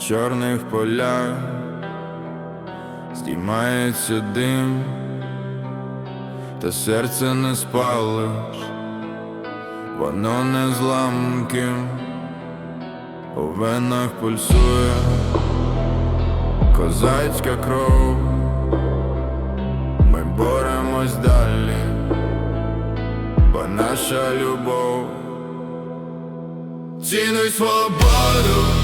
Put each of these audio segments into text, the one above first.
чорних полях здіймається дим, та серце не спалиш, воно не зламким, у венах пульсує козацька кров, ми боремось далі, бо наша любов. Цінуй свободу,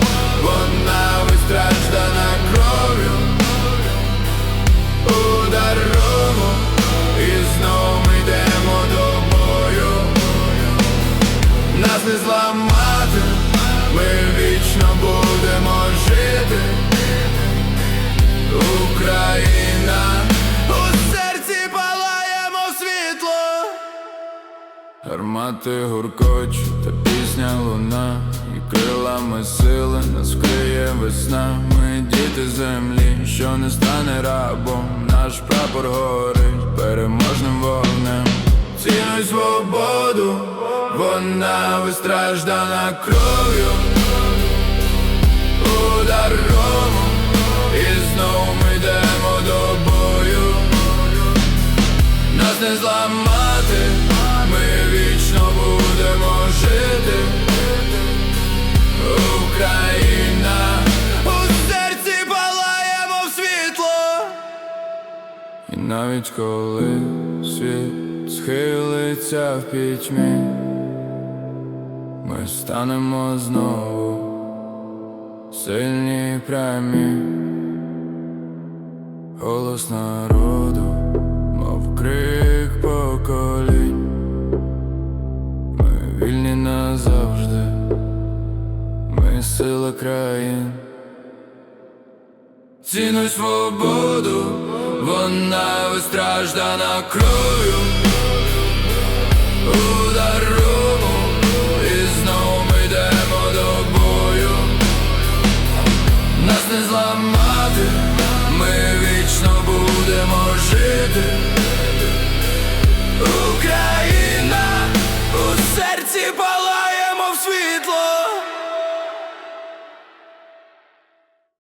Гармати гуркочуть, та пісня луна. І крилами сили нас вкриє весна. Ми діти землі, що не стане рабом. Наш прапор горить переможним вогнем. Цінуй свободу, вона вистраждана кров'ю. У дорогу, і знов ми йдемо до бою. Нас не зламати, навіть коли світ схилиться в пітьмі, ми станемо знову сильні й прямі. Голос народу, мов крик поколінь, ми вільні назавжди, ми сила країн. Цінуй свободу, вона вистраждана кров'ю у дорогу, і знов ми йдемо до бою. Нас не зламати, ми вічно будемо жити. Україна у серці палаємо в світло.